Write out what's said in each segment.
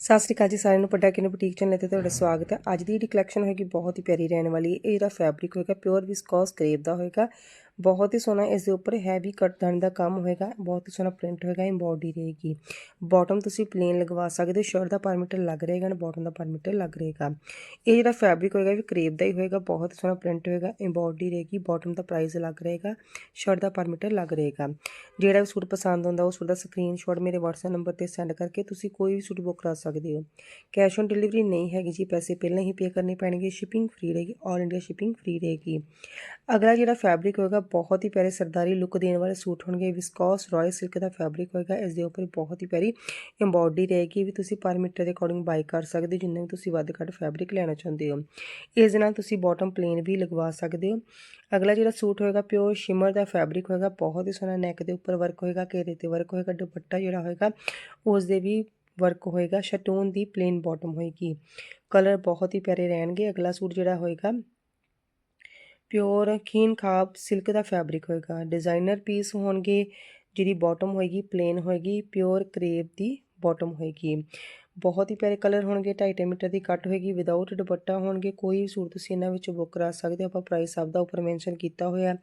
ਸਤਿ ਸ਼੍ਰੀ ਅਕਾਲ ਜੀ ਸਾਰਿਆਂ ਨੂੰ ਪਟਾਕੇ ਨੂੰ ਬੁਟੀਕ ਚੈਨਲ ਤੇ ਤੁਹਾਡਾ ਸਵਾਗਤ ਹੈ। ਅੱਜ ਦੀ ਜਿਹੜੀ ਕਲੈਕਸ਼ਨ ਹੋਏਗੀ ਬਹੁਤ ਹੀ ਪਿਆਰੀ ਰਹਿਣ ਵਾਲੀ ਹੈ। ਇਹ ਜਿਹੜਾ ਫੈਬਰਿਕ ਹੋਏਗਾ ਪਿਓਰ ਵਿਸਕੋਸ ਕਰੇਪ ਦਾ ਹੋਏਗਾ। ਬਹੁਤ ਹੀ ਸੋਹਣਾ ਇਸ ਦੇ ਉੱਪਰ ਹੈਵੀ ਕਟਦਾਨ ਦਾ ਕੰਮ ਹੋਏਗਾ, ਬਹੁਤ ਹੀ ਸੋਹਣਾ ਪ੍ਰਿੰਟ ਹੋਏਗਾ ਐਮਬੋਡੀ ਰਹੇਗੀ। ਬਾਟਮ ਤੁਸੀਂ ਪਲੇਨ ਲਗਵਾ ਸਕਦੇ ਹੋ ਸ਼ਰਟ ਦਾ ਪਰ ਮੀਟਰ ਲੱਗ ਰਹੇਗਾ ਨਾ ਬਾਟਮ ਦਾ ਪਰ ਮੀਟਰ ਲੱਗ ਰਹੇਗਾ। ਇਹ ਜਿਹੜਾ ਫੈਬਰਿਕ ਹੋਏਗਾ ਵੀ ਕਰੇਪ ਦਾ ਹੀ ਹੋਏਗਾ, ਬਹੁਤ ਸੋਹਣਾ ਪ੍ਰਿੰਟ ਹੋਏਗਾ ਐਮਬੋਡੀ ਰਹੇਗੀ ਬਾਟਮ ਦਾ ਪ੍ਰਾਈਸ ਲੱਗ ਰਹੇਗਾ ਸ਼ਰਟ ਦਾ ਪਰ ਮੀਟਰ ਲੱਗ ਰਹੇਗਾ। ਜਿਹੜਾ ਵੀ ਸੂਟ ਪਸੰਦ ਆਉਂਦਾ ਉਹ ਸੂਟ ਦਾ ਸਕਰੀਨਸ਼ਾਟ ਮੇਰੇ WhatsApp ਨੰਬਰ ਤੇ ਸੈਂਡ ਕਰਕੇ ਤੁਸੀਂ ਕੋਈ ਵੀ ਸੂਟ ਬੁੱਕ ਕਰਾ ਸਕਦੇ ਹੋ। ਕੈਸ਼ ਔਨ ਡਿਲੀਵਰੀ ਨਹੀਂ ਹੈਗੀ ਜੀ, ਪੈਸੇ ਪਹਿਲਾਂ ਹੀ ਪੇ ਕਰਨੇ ਪੈਣਗੇ ਸ਼ਿਪਿੰਗ ਫ੍ਰੀ ਰਹੇਗੀ ਆਲ ਇੰਡੀਆ ਸ਼ਿਪਿੰਗ ਫ੍ਰੀ ਰਹੇਗੀ। ਅਗਲਾ ਜਿਹੜਾ ਫੈਬਰਿਕ ਹੋਏਗਾ ਬਹੁਤ ਹੀ ਪਿਆਰੇ ਸਰਦਾਰੀ ਲੁੱਕ ਦੇਣ ਵਾਲੇ ਸੂਟ ਹੋਣਗੇ। ਵਿਸਕੋਸ ਰਾਇਲ ਸਿਲਕ ਦਾ ਫੈਬਰਿਕ ਹੋਏਗਾ। ਇਸ ਦੇ ਉੱਪਰ ਬਹੁਤ ਹੀ ਪਿਆਰੀ ਐਮਬੋਡੀ ਰਹੇਗੀ। ਵੀ ਤੁਸੀਂ ਪਰ ਮੀਟਰ ਦੇ ਅਕੋਰਡਿੰਗ ਬਾਈ ਕਰ ਸਕਦੇ ਹੋ। ਜਿੰਨਾ ਵੀ ਤੁਸੀਂ ਵੱਧ ਘੱਟ ਫੈਬਰਿਕ ਲੈਣਾ ਚਾਹੁੰਦੇ ਹੋ। ਇਸ ਦੇ ਨਾਲ ਤੁਸੀਂ ਬਾਟਮ ਪਲੇਨ ਵੀ ਲਗਵਾ ਸਕਦੇ ਹੋ। ਅਗਲਾ ਜਿਹੜਾ ਸੂਟ ਹੋਏਗਾ ਪਿਓਰ ਸ਼ਿਮਰ ਦਾ ਫੈਬਰਿਕ ਹੋਏਗਾ। ਬਹੁਤ ਹੀ ਸੋਹਣਾ ਨੈਕ ਦੇ ਉੱਪਰ ਵਰਕ ਹੋਏਗਾ। ਘੇਰੇ ਤੇ ਵਰਕ ਹੋਏਗਾ। ਦੁਪੱਟਾ ਜਿਹੜਾ ਹੋਏਗਾ, ਉਸ ਦੇ ਵੀ ਵਰਕ ਹੋਏਗਾ। ਸ਼ਟੂਨ ਦੀ ਪਲੇਨ ਬਾਟਮ ਹੋਏਗੀ। ਕਲਰ ਬਹੁਤ ਹੀ ਪਿਆਰੇ ਰਹਿਣਗੇ। ਅਗਲਾ ਸੂਟ ਜਿਹੜਾ ਹੋਏਗਾ ਪਿਓਰ ਖੀਨ ਖਾਬ ਸਿਲਕ ਦਾ ਫੈਬਰਿਕ ਹੋਏਗਾ। ਡਿਜ਼ਾਈਨਰ ਪੀਸ ਹੋਣਗੇ, ਜਿਹਦੀ ਬਾਟਮ ਹੋਏਗੀ ਪਲੇਨ ਹੋਏਗੀ ਪਿਓਰ ਕਰੇਪ ਦੀ ਬਾਟਮ ਹੋਏਗੀ। ਬਹੁਤ ਹੀ ਪਿਆਰੇ ਕਲਰ ਹੋਣਗੇ 2.5 ਮੀਟਰ ਦੀ ਕੱਟ ਹੋਏਗੀ ਵਿਦਆਊਟ ਦੁਪੱਟਾ ਹੋਣਗੇ, ਕੋਈ ਵੀ ਸੂਟ ਤੁਸੀਂ ਇਹਨਾਂ ਵਿੱਚੋਂ ਬੁੱਕ ਕਰਾ ਸਕਦੇ ਹੋ। ਆਪਾਂ ਪ੍ਰਾਈਸ ਸਭ ਦਾ ਉੱਪਰ ਮੈਂਸ਼ਨ ਕੀਤਾ ਹੋਇਆ।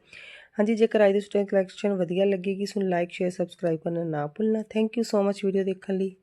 ਹਾਂਜੀ, ਜੇਕਰ ਅੱਜ ਦੀ ਸਟੂਡੈਂਟ ਕਲੈਕਸ਼ਨ ਵਧੀਆ ਲੱਗੇਗੀ ਸੋ ਲਾਈਕ ਸ਼ੇਅਰ ਸਬਸਕ੍ਰਾਈਬ ਕਰਨਾ ਨਾ ਭੁੱਲਣਾ। Thank you so much video ਦੇਖਣ ਲਈ।